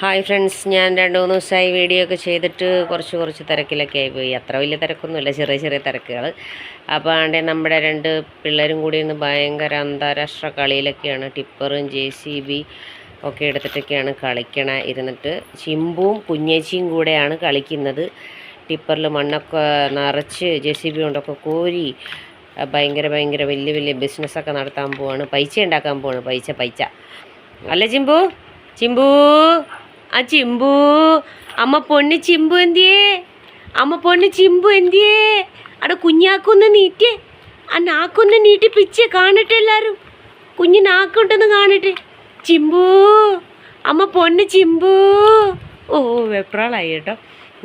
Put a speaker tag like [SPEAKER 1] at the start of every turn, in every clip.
[SPEAKER 1] Hi friends ഞാൻ രണ്ട് മൂന്ന് ദിവസമായി വീഡിയോ ഒക്കെ ചെയ്തിട്ട് കുറച്ച് കുറച്ച് തിരക്കിലൊക്കെ ആയിപ്പോയി. അത്ര വലിയ തിരക്കൊന്നുമില്ല ചെറിയ ചെറിയ തിരക്കുകൾ അപ്പോൾ ആണ്ടെ നമ്മുടെ രണ്ട് പിള്ളേരും കൂടി ഇന്ന് ഭയങ്കര അന്താരാഷ്ട്ര കളിയിലൊക്കെയാണ്. ടിപ്പറും ജെ സി ബി ഒക്കെ എടുത്തിട്ടൊക്കെയാണ് കളിക്കണ ഇരുന്നിട്ട്. ചിമ്പും കുഞ്ഞേച്ചിയും കൂടെയാണ് കളിക്കുന്നത്. ടിപ്പറിൽ മണ്ണൊക്കെ നിറച്ച് ജെ സി ബി കൊണ്ടൊക്കെ കോരി ഭയങ്കര ഭയങ്കര വലിയ വലിയ ബിസിനസ്സൊക്കെ നടത്താൻ പോവാണ്. പൈസ ഉണ്ടാക്കാൻ പോവാണ്. പൈസ പൈസ. അല്ലേ ചിമ്പു? ചിമ്പു? ആ ചിമ്പു. അമ്മ പൊണ്ണ് ചിമ്പു എന്തിയേ? അമ്മ പൊണ്ണ് ചിമ്പു എന്തിയേ? അവിടെ കുഞ്ഞാക്കൊന്ന് നീറ്റേ. ആ നാക്കൊന്ന് നീട്ടി പിച്ചേ കാണട്ടെ എല്ലാവരും കുഞ്ഞ് നാക്കുണ്ടെന്ന് കാണട്ടെ. ചിമ്പു. അമ്മ പൊണ്ണ് ചിമ്പു. ഓ വെപ്രാളായി കേട്ടോ.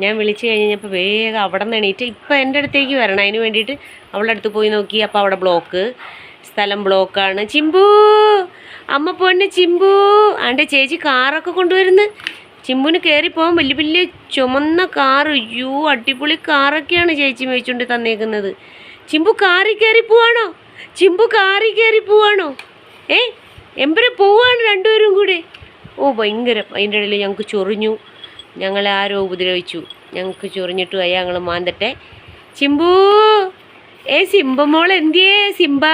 [SPEAKER 1] ഞാൻ വിളിച്ചു കഴിഞ്ഞപ്പോൾ വേഗം അവിടെ നിന്ന് എണീറ്റ് ഇപ്പം എന്റെ അടുത്തേക്ക് വരണം. അതിന് വേണ്ടിയിട്ട് അവളുടെ അടുത്ത് പോയി നോക്കി. അപ്പോൾ അവിടെ ബ്ലോക്ക്. സ്ഥലം ബ്ലോക്കാണ്. ചിമ്പു. അമ്മ പൊന്നെ ചിമ്പു. ആന്റെ ചേച്ചി കാറൊക്കെ കൊണ്ടുവരുന്നു. ചിമ്പുന് കയറി പോകാൻ വലിയ വലിയ ചുമന്ന കാറ്. അയ്യോ അടിപൊളി കാറൊക്കെയാണ് ചേച്ചി മേടിച്ചുകൊണ്ട് തന്നേക്കുന്നത്. ചിമ്പു കാറി കയറി പോവാണോ? ചിമ്പു കാറി കയറി പോവാണോ? ഏ എമ്പരെ പോവാണ് രണ്ടുപേരും കൂടെ. ഓ ഭയങ്കര. അതിന്റെ ഇടയിൽ ഞങ്ങൾക്ക് ചൊറിഞ്ഞു. ഞങ്ങളെ ആരോ ഉപദ്രവിച്ചു. ഞങ്ങൾക്ക് ചൊറിഞ്ഞിട്ട് അയ്യാ ഞങ്ങൾ മാന്തട്ടെ. ചിമ്പു ഏ സിംബ മോൾ എന്തിയേ സിംബ?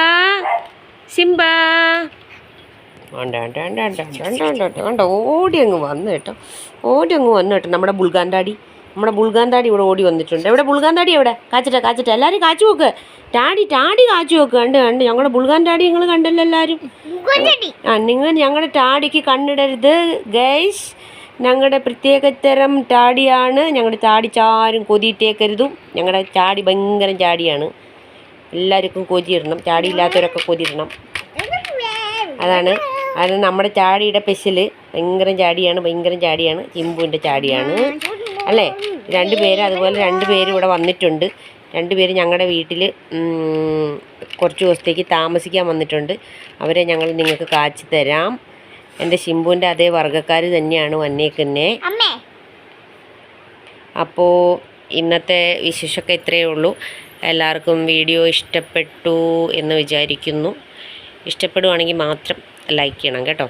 [SPEAKER 1] സിംബ? ഉണ്ട് ഓടി അങ്ങ് വന്നു കേട്ടോ. ഓടി അങ്ങ് വന്നു കേട്ടോ. നമ്മുടെ ബുൾഗാന്താടി നമ്മുടെ ബുൾഗാന്താടി ഇവിടെ ഓടി വന്നിട്ടുണ്ട്. എവിടെ? ബുൾഗാന്താടി എവിടെ? കാച്ചിട്ടാ കാച്ചിട്ടാ. എല്ലാവരും കാച്ചു നോക്ക്. ടാടി ടാടി കാച്ചു നോക്ക്. കണ്ട് കണ്ട്. ഞങ്ങളുടെ ബുൾഗാന്താടി നിങ്ങൾ കണ്ടല്ലോ എല്ലാവരും ആ നിങ്ങൾ ഞങ്ങളുടെ ടാടിക്ക് കണ്ണിടരുത് ഗൈസ് ഞങ്ങളുടെ പ്രത്യേകതരം ടാടിയാണ് ഞങ്ങളുടെ ചാടി ചാരും കൊതിയിട്ടേക്കരുതും. ഞങ്ങളുടെ ചാടി ഭയങ്കരം ചാടിയാണ്. എല്ലാവർക്കും കൊതിയിടണം. ചാടിയില്ലാത്തവരൊക്കെ കൊതിയിടണം. അതാണ്. അത് നമ്മുടെ ചാടിയുടെ പെശൽ ഭയങ്കര ചാടിയാണ് ഭയങ്കര ചാടിയാണ് ചിമ്പുവിന്റെ ചാടിയാണ്. അല്ലേ? രണ്ട് പേര് അതുപോലെ രണ്ട് പേര് ഇവിടെ വന്നിട്ടുണ്ട്. രണ്ട് പേര് ഞങ്ങളുടെ വീട്ടിൽ കുറച്ച് ദിവസത്തേക്ക് താമസിക്കാൻ വന്നിട്ടുണ്ട്. അവരെ ഞങ്ങൾ നിങ്ങൾക്ക് കാച്ചി തരാം. എന്റെ ശിമ്പുവിന്റെ അതേ വർഗക്കാർ തന്നെയാണ് വന്നേക്കുന്നേ. അപ്പോൾ ഇന്നത്തെ വിശേഷമൊക്കെ ഇത്രയേ ഉള്ളൂ. എല്ലാവർക്കും വീഡിയോ ഇഷ്ടപ്പെട്ടു എന്ന് വിചാരിക്കുന്നു. ഇഷ്ടപ്പെടുവാണെങ്കിൽ മാത്രം ലൈക്ക് ചെയ്യണം കേട്ടോ.